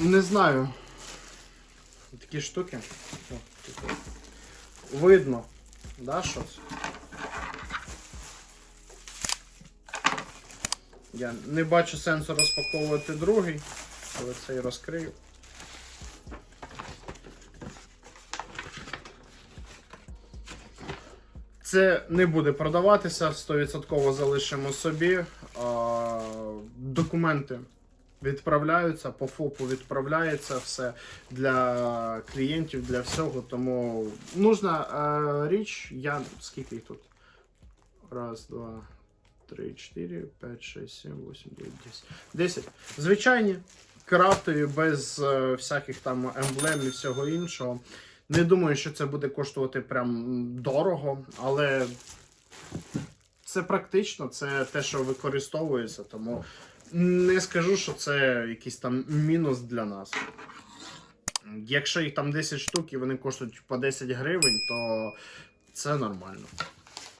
не знаю. Такі штуки. Видно, да, щось? Я не бачу сенсу розпаковувати другий, але цей розкрию. Це не буде продаватися, 100% залишимо собі. А, документи відправляються, по ФОПу відправляється все для клієнтів, для всього. Тому нужна е, річ, я скільки їх тут? Раз, два, три, чотири, п'ять, шість, сім, вісім, дев'ять, десять. Десять. Звичайні, крафтові, без е, всяких там емблем і всього іншого. Не думаю, що це буде коштувати прям дорого, але це практично, це те, що використовується, тому не скажу, що це якийсь там мінус для нас. Якщо їх там 10 штук і вони коштують по 10 гривень, то це нормально.